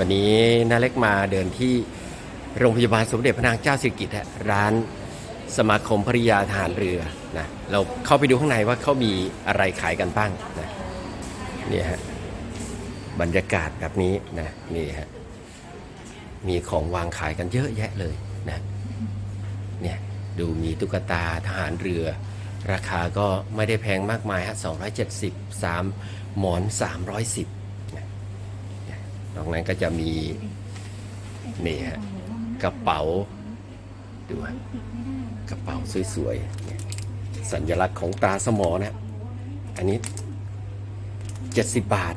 วันนี้นาเล็กมาเดินที่โรงพยาบาลสมเด็จพระนางเจ้าสิริกิติ์ฮะร้านสมาคมภริยาทหารเรือนะเราเข้าไปดูข้างในว่าเขามีอะไรขายกันบ้างนะนี่ฮะบรรยากาศแบบนี้นะนี่ฮะมีของวางขายกันเยอะแยะเลยนะเนี่ยดูมีตุ๊กตาทหารเรือ ราคาก็ไม่ได้แพงมากมายฮะ270 3หมอน 310 นอกนั้นก็จะมีนี่ฮะกระเป๋าดูฮะกระเป๋าสวยๆสัญลักษณ์ของตราสมอนะอันนี้ 70 บาท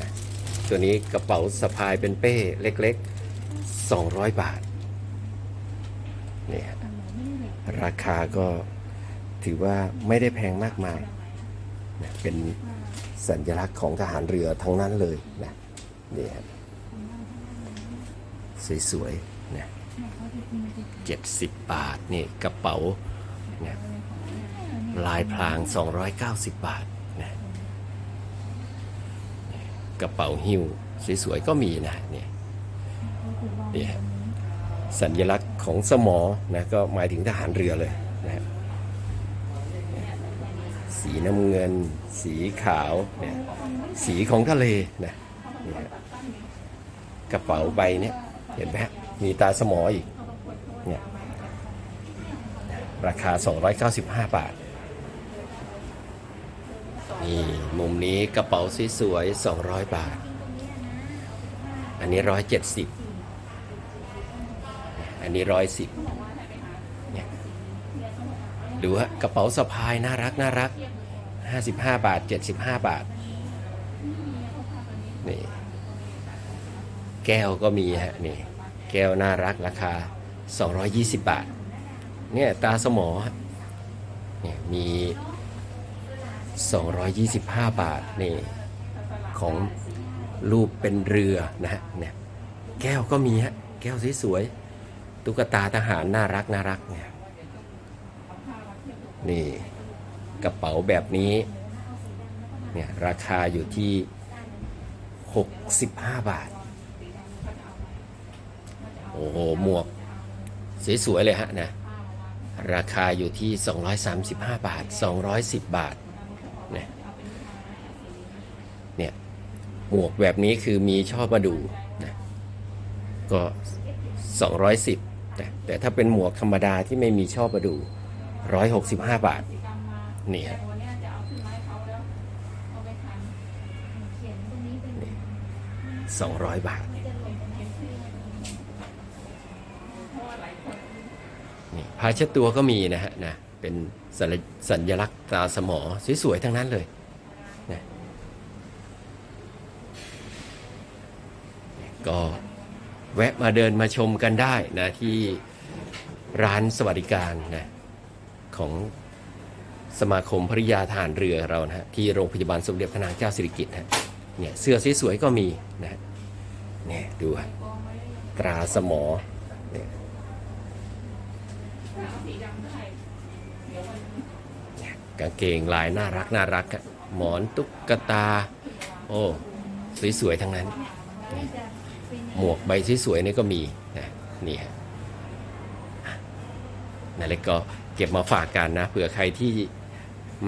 นะตัวนี้กระเป๋าสะพายเป็นเป้เล็กๆ 200 บาทนี่ฮะราคาก็ถือว่าไม่ได้แพงมากมายนะเป็นสัญลักษณ์ของทหารเรือทั้งนั้นเลยนะ นี่ฮะสวยๆนะเจ็ดสิบบาท นี่กระเป๋าเนี่ยลายพราง 290 บาทนะกระเป๋าหิ้วสวยๆก็มีนะเนี่ยนี่ฮะสัญลักษณ์ของสมอนะก็หมายถึงทหารเรือเลยนะสีน้ำเงิน สีขาวเนี่ยสีของทะเลนะ กระเป๋าใบเนี้ยเห็นไหมมีตาสมออีกเนี่ยราคา 295 บาทนี่มุมนี้กระเป๋าสวยๆ200 บาท อันนี้ 170 อันนี้ 110เนี่ยดูฮะกระเป๋าสะพายน่ารักน่ารัก 55 บาท 75 บาท นี่ แก้วก็มีฮะนี่แก้วน่ารักราคา 220 บาท เนี่ยตาสมอเนี่ยมี 225 บาทนี่ของรูปเป็นเรือนะฮะเนี่ยแก้วก็มีฮะแก้วสวยๆตุ๊กตาทหารน่ารักน่ารักเนี่ยนี่กระเป๋าแบบนี้เนี่ยราคาอยู่ที่ 65 บาท โอ้โห หมวก สวย ๆ เลยฮะนะ ราคาอยู่ที่ 235 บาท 210 บาทนี่ยเนี่ย หมวกแบบนี้คือมีชอบมาดูนะก็ 210นะแต่ถ้าเป็นหมวกธรรมดาที่ไม่มีชอบมาดู 165 บาท นี่ฮะ 200 บาท นี่ผ้าเช็ดตัวก็มีนะฮะนะเป็นสัญสัญลักษณ์ตาสมอสวยๆทั้งนั้นเลยนะก็แวะมาเดินมาชมกันได้นะที่ร้านสวัสดิการนะของสมาคมภริยาทหารเรือเรานะฮะที่โรงพยาบาลสมเด็จพระนางเจ้าสิริกิติ์ฮะ เนี่ยเสื้อสวยๆก็มีนะเนี่ยดูฮะตราสมอเนี่ยกางเกงลายน่ารักน่ารักอะหมอนตุ๊กตา โอ้สวยๆทั้งนั้น หมวกใบสวยๆนี่ก็มีนะนี่ฮะอะนั่นเลยก็เก็บมาฝากกันนะเผื่อใครที่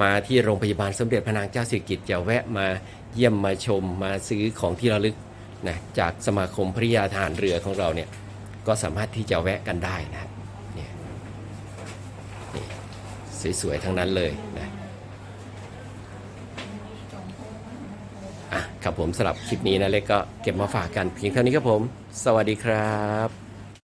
มาที่โรงพยาบาลสมเด็จพระนางเจ้าสิริกิติ์จะแวะมาเยี่ยมมาชมมาซื้อของที่ระลึกนะจากสมาคมภริยาทหารเรือของเราเนี่ยก็สามารถที่จะแวะกันได้นะเนี่ยสวยๆทั้งนั้นเลยนะอะครับผมสำหรับคลิปนี้นะเล็กก็เก็บมาฝากกันเพียงเท่านี้ครับผม สวัสดีครับ